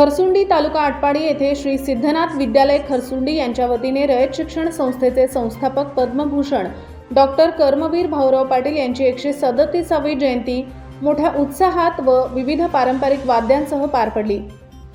खरसुंडी तालुका आटपाडी येथे श्री सिद्धनाथ विद्यालय खरसुंडी यांच्या वतीने रयत शिक्षण संस्थेचे संस्थापक पद्मभूषण डॉक्टर कर्मवीर भाऊराव पाटील यांची एकशे सदतीसावी जयंती मोठ्या उत्साहात व विविध पारंपरिक वाद्यांसह पार पडली.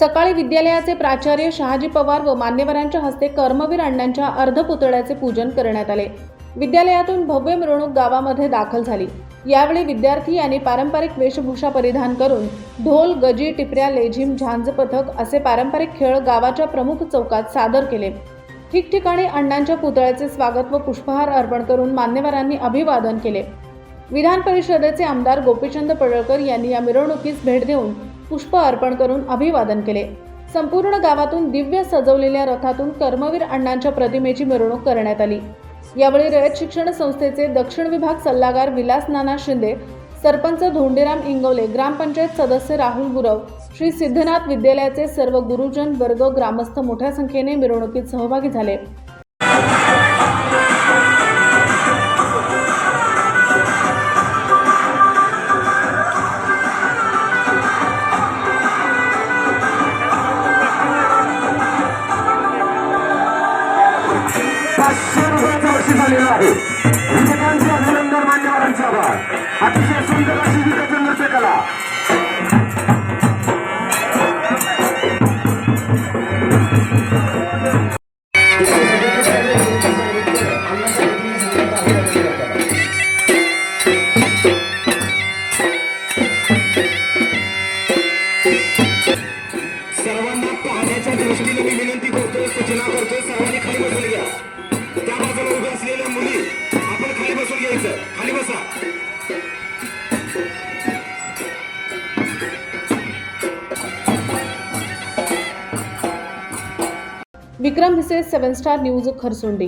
सकाळी विद्यालयाचे प्राचार्य शहाजी पवार व मान्यवरांच्या हस्ते कर्मवीर अण्णांच्या अर्धपुतळ्याचे पूजन करण्यात आले. विद्यालयातून भव्य मिरवणूक गावामध्ये दाखल झाली. यावेळी विद्यार्थी यांनी पारंपरिक वेशभूषा परिधान करून ढोल गजी टिपऱ्या लेझिम झांज पथक असे पारंपरिक खेळ गावाच्या प्रमुख चौकात सादर केले. ठिकठिकाणी अण्णांच्या पुतळ्याचे स्वागत व पुष्पहार अर्पण करून मान्यवरांनी अभिवादन केले. विधान परिषदेचे आमदार गोपीचंद पडळकर यांनी या मिरवणुकीस भेट देऊन पुष्प अर्पण करून अभिवादन केले. संपूर्ण गावातून दिव्य सजवलेल्या रथातून कर्मवीर अण्णांच्या प्रतिमेची मिरवणूक करण्यात आली. यावेळी रयत शिक्षण संस्थेचे दक्षिण विभाग सल्लागार विलास नाना शिंदे सरपंच धोंडीराम इंगवले ग्रामपंचायत सदस्य राहुल गुरव श्री सिद्धनाथ विद्यालयाचे सर्व गुरुजन वर्ग ग्रामस्थ मोठ्या संख्येने मिरवणुकीत सहभागी झाले. पाचशे रुपयाचा बक्षीस आलेलं आहे. विजेत्यांचे अभिनंदन मान्यवरांचे आभार. अतिशय सुंदर अशी विजेते नृत्यकला सर्वांना पाहण्याच्या दृष्टीने मी विनंती करतोय सूचना करतोय सर्व Vikram Bhise seven star news Kharsundi.